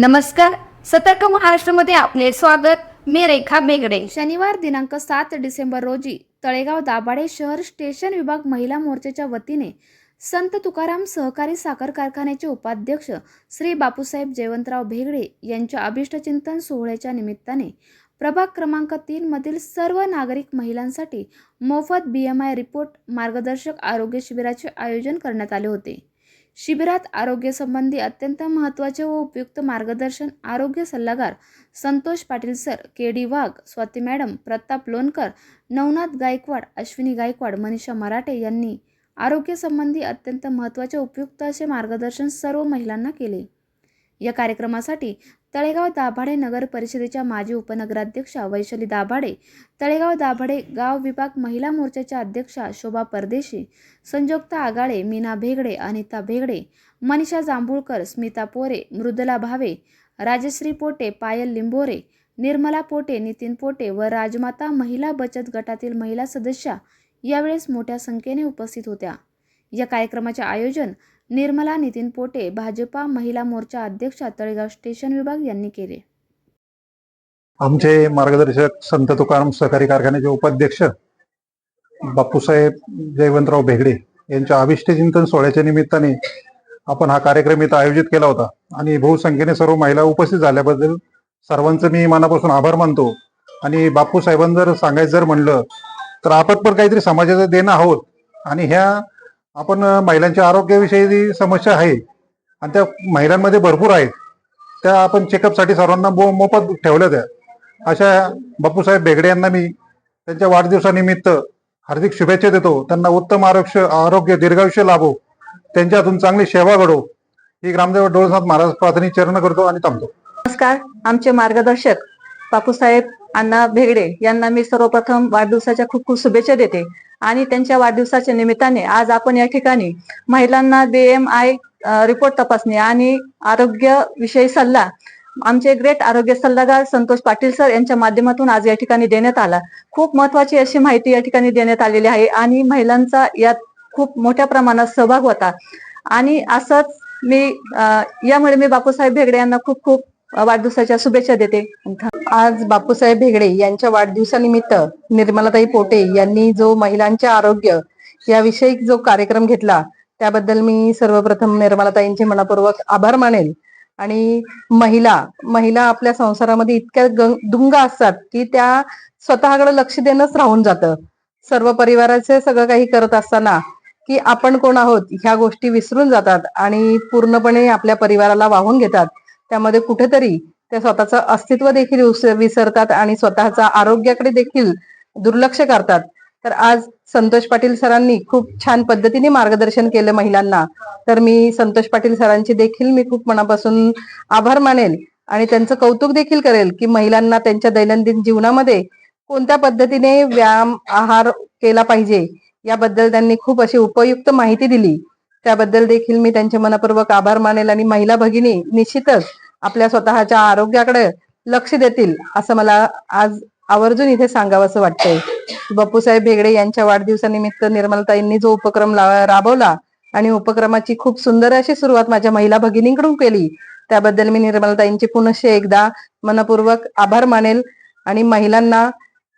नमस्कार. सतर्क महाराष्ट्रामध्ये आपले स्वागत. मी रेखा बेगडे. शनिवार दिनांक सात डिसेंबर रोजी तळेगाव दाभाडे शहर स्टेशन विभाग महिला मोर्चाच्या वतीने संत तुकाराम सहकारी साखर कारखान्याचे उपाध्यक्ष श्री बापूसाहेब जयवंतराव भेगडे यांच्या अभिष्टचिंतन सोहळ्याच्या निमित्ताने प्रभाग क्रमांक तीनमधील सर्व नागरिक महिलांसाठी मोफत बी एम आय रिपोर्ट मार्गदर्शक आरोग्य शिबिराचे आयोजन करण्यात आले होते. शिबिरात आरोग्यसंबंधी अत्यंत महत्त्वाचे व उपयुक्त मार्गदर्शन आरोग्य सल्लागार Santosh Patil sir K D Wagh Swati madam Pratap Lonkar Navnath Gaikwad Ashwini Gaikwad Manisha Marathe यांनी आरोग्यसंबंधी अत्यंत महत्त्वाचे उपयुक्त असे मार्गदर्शन सर्व महिलांना केले. या कार्यक्रमासाठी तळेगाव दाभाडे नगर परिषदेच्या माजी उपनगराध्यक्षा वैशाली दाभाडे तळेगाव दाभाडे गाव विभाग महिला मोर्चाच्या अध्यक्षा शोभा परदेशी संजोक्ता आगाळे मीना भेगडे अनिता भेगडे मनीषा जांभूळकर स्मिता पोरे मृदुला भावे राजश्री पोटे पायल लिंबोरे निर्मला पोटे नितीन पोटे व राजमाता महिला बचत गटातील महिला सदस्या यावेळेस मोठ्या संख्येने उपस्थित होत्या. या कार्यक्रमाचे आयोजन निर्मला नितीन पोटे भाजपा महिला मोर्चा अध्यक्षा तळेगाव स्टेशन विभाग यांनी केले. आमचे मार्गदर्शक संत तुकाराम सहकारी कारखान्याचे उपाध्यक्ष बापूसाहेब जयवंतराव भेगडे यांच्या अभिष्ट चिंतन सोहळ्याच्या निमित्ताने आपण हा कार्यक्रम इथं आयोजित केला होता. आणि बहुसंख्येने सर्व महिला उपस्थित झाल्याबद्दल सर्वांचं मी मनापासून आभार मानतो. आणि बापूसाहेबांना जर सांगायचं जर म्हणलं तर आपण पण काहीतरी समाजाचं देणं आहोत. आणि ह्या आपण महिलांच्या आरोग्याविषयी समस्या आहे आणि त्या महिलांमध्ये भरपूर आहेत त्या आपण चेकअपसाठी सर्वांना मो- मोफत ठेवल्या त्या. अशा बापूसाहेब बेगडे यांना मी त्यांच्या वाढदिवसानिमित्त हार्दिक शुभेच्छा देतो. त्यांना उत्तम आरोग्य आरोग्य दीर्घायुष्य लाभो. त्यांच्यातून चांगली सेवा घडो. ही ग्रामदेव डोळसात महाराज प्रार्थनी चरण करतो आणि थांबतो. नमस्कार. आमचे मार्गदर्शक बापूसाहेब अण्णा भेगडे यांना मी सर्वप्रथम वाढदिवसाच्या खूप खूप शुभेच्छा देते. आणि त्यांच्या वाढदिवसाच्या निमित्ताने आज आपण या ठिकाणी महिलांना बीएम आय रिपोर्ट तपासणी आणि आरोग्य विषयी सल्ला आमचे ग्रेट आरोग्य सल्लागार संतोष पाटील सर यांच्या माध्यमातून आज या ठिकाणी देण्यात आला. खूप महत्वाची अशी माहिती या ठिकाणी देण्यात आलेली आहे आणि महिलांचा यात खूप मोठ्या प्रमाणात सहभाग होता. आणि असंच मी यामुळे मी बापूसाहेब भेगडे यांना खूप खूप वाढदिवसाच्या शुभेच्छा देते. आज बापूसाहेब भेगडे यांच्या वाढदिवसानिमित्त निर्मलाताई पोटे यांनी जो महिलांचे आरोग्य याविषयी जो कार्यक्रम घेतला त्याबद्दल मी सर्वप्रथम निर्मलाताईंचे मनापूर्वक आभार मानेल. आणि महिला महिला आपल्या संसारामध्ये इतक्या दुंग असतात की त्या स्वतःकडे लक्ष देणंच राहून जातं. सर्व परिवाराचे सगळं काही करत असताना की आपण कोण आहोत ह्या गोष्टी विसरून जातात आणि पूर्णपणे आपल्या परिवाराला वाहून घेतात. त्यामध्ये कुठेतरी त्या स्वतःचं अस्तित्व देखील विसरतात आणि स्वतःचा आरोग्याकडे देखील दुर्लक्ष करतात. तर आज संतोष पाटील सरांनी खूप छान पद्धतीने मार्गदर्शन केलं महिलांना. तर मी संतोष पाटील सरांची देखील मी खूप मनापासून आभार मानेल आणि त्यांचं कौतुक देखील करेल की महिलांना त्यांच्या दैनंदिन जीवनामध्ये कोणत्या पद्धतीने व्यायाम आहार केला पाहिजे याबद्दल त्यांनी खूप अशी उपयुक्त माहिती दिली. त्याबद्दल देखील मी त्यांचे मनपूर्वक आभार मानेल आणि महिला भगिनी निश्चितच आपल्या स्वतःच्या आरोग्याकडे लक्ष देतील असं मला आज आवर्जून इथे सांगावंसं वाटतंय. बापूसाहेब भेगडे यांच्या वाढदिवसानिमित्त निर्मलताईंनी जो उपक्रम राबवला आणि उपक्रमाची खूप सुंदर अशी सुरुवात माझ्या महिला भगिनींकडून केली त्याबद्दल मी निर्मलताईंचे पुनश्च एकदा मनपूर्वक आभार मानेल आणि महिलांना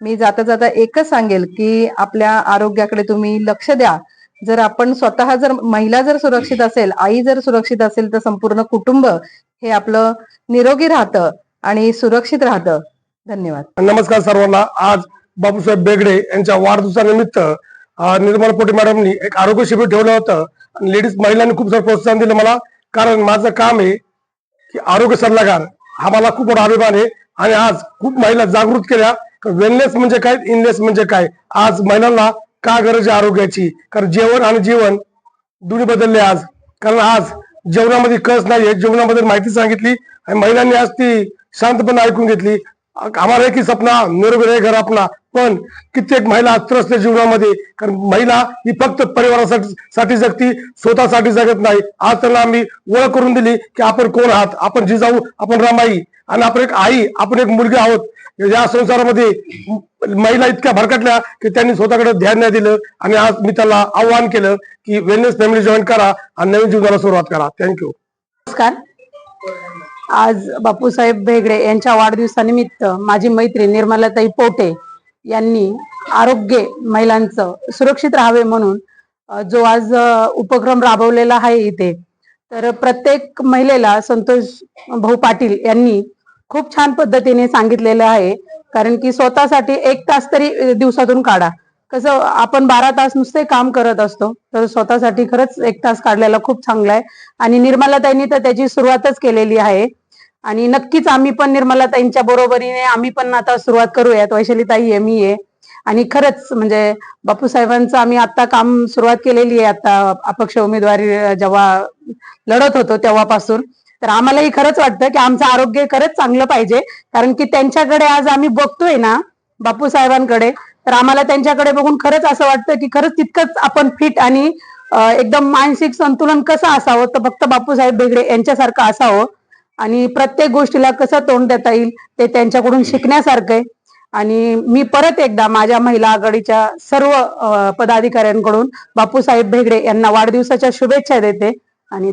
मी जाता जाता एकच सांगेल की आपल्या आरोग्याकडे तुम्ही लक्ष द्या. जर आपण स्वतः जर महिला जर सुरक्षित असेल आई जर सुरक्षित असेल तर संपूर्ण कुटुंब हे आपलं निरोगी राहतं आणि सुरक्षित राहतं. धन्यवाद. नमस्कार सर्वांना. आज बापूसाहेब बेगडे यांच्या वाढदिवसानिमित्त निर्मल पोटे मॅडमनी एक आरोग्य शिबिर ठेवलं होतं. आणि लेडीज महिलांनी खूप सारं प्रोत्साहन दिलं मला. कारण माझं काम आहे की आरोग्य सल्लागार. हा मला खूप मोठा अभिमान आहे. आणि आज खूप महिला जागृत केल्या. वेलनेस म्हणजे काय? इनलेस म्हणजे काय? आज महिलांना का गरज आहे आरोग्याची? कारण जेवण आणि जीवन दोन्ही बदलले आज. कारण आज जेवणामध्ये कस नाहीये. जेवणामध्ये माहिती सांगितली आणि महिलांनी आज ती शांतपणे ऐकून घेतली. आम्हाला एक ही सपना निरोगी घर आपला. पण कित्येक महिला त्रस्त जीवनामध्ये कारण महिला ही फक्त परिवारासाठी साठी जगती स्वतःसाठी जगत नाही. आज त्यांना आम्ही ओळख करून दिली की आपण कोण आहात? आपण जिजाऊ आपण रमाई. आणि आपण एक आई आपण एक मुलगी आहोत. या संसारामध्ये महिला इतक्या भरकटल्या की त्यांनी स्वतःकडे ध्यान नाही दिलं. आणि आज मी त्याला आव्हान केलं की वेलनेस फॅमिली जॉईन करा आणि नवीन जीवनाला सुरुवात करा. थँक्यू नमस्कार. आज बापूसाहेब बेगडे यांच्या वाढदिवसानिमित्त माझी मैत्री निर्मलाताई पोटे यांनी आरोग्य महिलांचं सुरक्षित राहावे म्हणून जो आज उपक्रम राबवलेला आहे इथे. तर प्रत्येक महिलेला संतोष भाऊ पाटील यांनी खूप छान पद्धतीने सांगितलेलं आहे. कारण की स्वतःसाठी एक तास तरी दिवसातून काढा. कसं आपण बारा तास नुसते काम करत असतो तर स्वतःसाठी खरंच एक तास काढलेला खूप चांगला आहे. आणि निर्मलाताईंनी तर त्याची सुरुवातच केलेली आहे. आणि नक्कीच आम्ही पण निर्मलाताईंच्या बरोबरीने आम्ही पण आता सुरुवात करूयात. वैशालीताई आहे मी आहे. आणि खरंच म्हणजे बापूसाहेबांचं आम्ही आता काम सुरुवात केलेली आहे. आता अपक्ष उमेदवारी जेव्हा लढत होतो तेव्हापासून. तर आम्हालाही खरंच वाटतं की आमचं आरोग्य खरंच चांगलं पाहिजे. कारण की त्यांच्याकडे आज आम्ही बघतोय ना बापू साहेबांकडे तर आम्हाला त्यांच्याकडे बघून खरंच असं वाटतं की खरंच तितकंच आपण फिट आणि एकदम मानसिक संतुलन कसं असावं तर फक्त बापूसाहेब बेगडे यांच्यासारखं असावं. आणि प्रत्येक गोष्टीला कसं तोंड देता येईल ते त्यांच्याकडून शिकण्यासारखं आहे. आणि मी परत एकदा माझ्या महिला आघाडीच्या सर्व पदाधिकाऱ्यांकडून बापूसाहेब भेगडे यांना वाढदिवसाच्या शुभेच्छा देते. आणि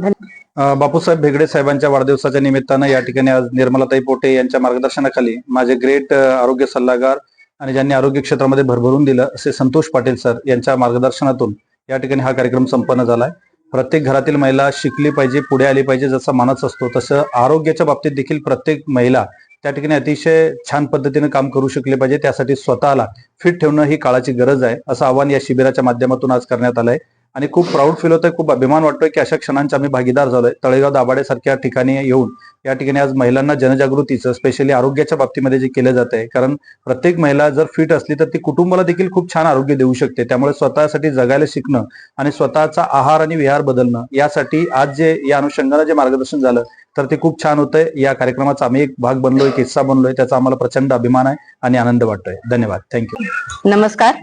बापूसाहेब भेगडे साहेबांच्या वाढदिवसाच्या निमित्तानं या ठिकाणी आज निर्मलाताई पोटे यांच्या मार्गदर्शनाखाली माझे ग्रेट आरोग्य सल्लागार आणि ज्यांनी आरोग्य क्षेत्रामध्ये भरभरून दिलं असे संतोष पाटील सर यांच्या मार्गदर्शनातून या ठिकाणी हा कार्यक्रम संपन्न झालाय. प्रत्येक घरातील महिला शिकली पाहिजे पुढे आली पाहिजे जसा मानस असतो तसं आरोग्याच्या बाबतीत देखील प्रत्येक महिला त्या ठिकाणी अतिशय छान पद्धतीने काम करू शकले पाहिजे त्यासाठी स्वतःला फिट ठेवणं ही काळाची गरज आहे असं आव्हान या शिबिराच्या माध्यमातून आज करण्यात आलंय. आणि खूप प्राऊड फील होतंय खूप अभिमान वाटतोय की अशा क्षणांचे आम्ही भागीदार झालोय. तळेगाव दाभाडे सारख्या ठिकाणी येऊन या ठिकाणी आज महिलांना जनजागृतीचं स्पेशली आरोग्याच्या बाबतीमध्ये जे केलं जात आहे कारण प्रत्येक महिला जर फिट असली तर ती कुटुंबाला देखील खूप छान आरोग्य देऊ शकते. त्यामुळे स्वतःसाठी जगायला शिकणं आणि स्वतःचा आहार आणि विहार बदलणं यासाठी आज जे या अनुषंगानं जे मार्गदर्शन झालं तर ते खूप छान होतंय. या कार्यक्रमाचा आम्ही एक भाग बनलोय एक हिस्सा बनलोय त्याचा आम्हाला प्रचंड अभिमान आहे आणि आनंद वाटतोय. धन्यवाद. थँक्यू नमस्कार.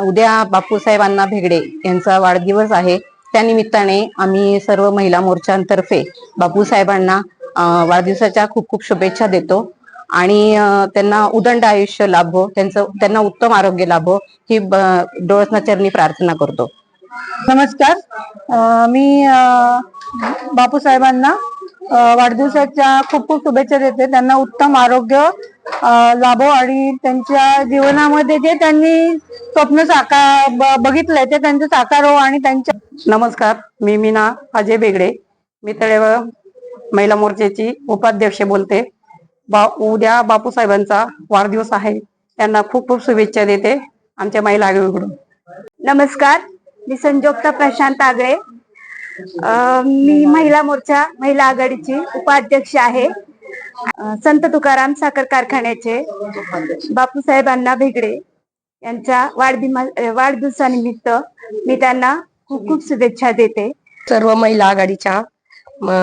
उद्या बापूसाहेबांना भेगडे यांचा वाढदिवस आहे. त्या निमित्ताने आम्ही सर्व महिला मोर्चांतर्फे बापूसाहेबांना वाढदिवसाच्या खूप खूप शुभेच्छा देतो. आणि त्यांना उदंड आयुष्य लाभो त्यांचं त्यांना उत्तम आरोग्य लाभो ही ब- डोळसनाचरणी प्रार्थना करतो. नमस्कार. मी बापूसाहेबांना वाढदिवसाच्या खूप खूप शुभेच्छा देते. त्यांना उत्तम आरोग्य लाभो आणि त्यांच्या जीवनामध्ये जे त्यांनी स्वप्न साकार बघितलंय ते त्यांचं साकार हो आणि त्यांच्या नमस्कार मी मीना अजय बेगडे. मी तळेगाव महिला मोर्चाची उपाध्यक्ष बोलते. बा उद्या बापूसाहेबांचा वाढदिवस आहे. त्यांना खूप खूप शुभेच्छा देते आमच्या महिला आघाडीकडून नमस्कार मी संजोक्ता प्रशांत आगळे. मी महिला मोर्चा महिला आघाडीची उपाध्यक्ष आहे. संत तुकाराम साखर कारखान्याचे बापूसाहेबांना भेगडे यांच्या वाढदिमा वाढदिवसानिमित्त मी त्यांना खूप खूप शुभेच्छा देते. सर्व महिला आघाडीच्या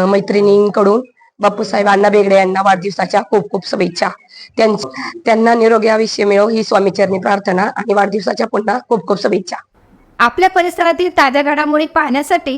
मैत्रिणींकडून बापूसाहेब अण्णा बेगडे यांना वाढदिवसाच्या खूप खूप शुभेच्छा. त्यांच- त्यांना निरोगी आयुष्य मिळो ही स्वामीचरणी प्रार्थना आणि वाढदिवसाच्या पुन्हा खूप खूप शुभेच्छा. आपल्या परिसरातील ताज्या घडामोडी पाहण्यासाठी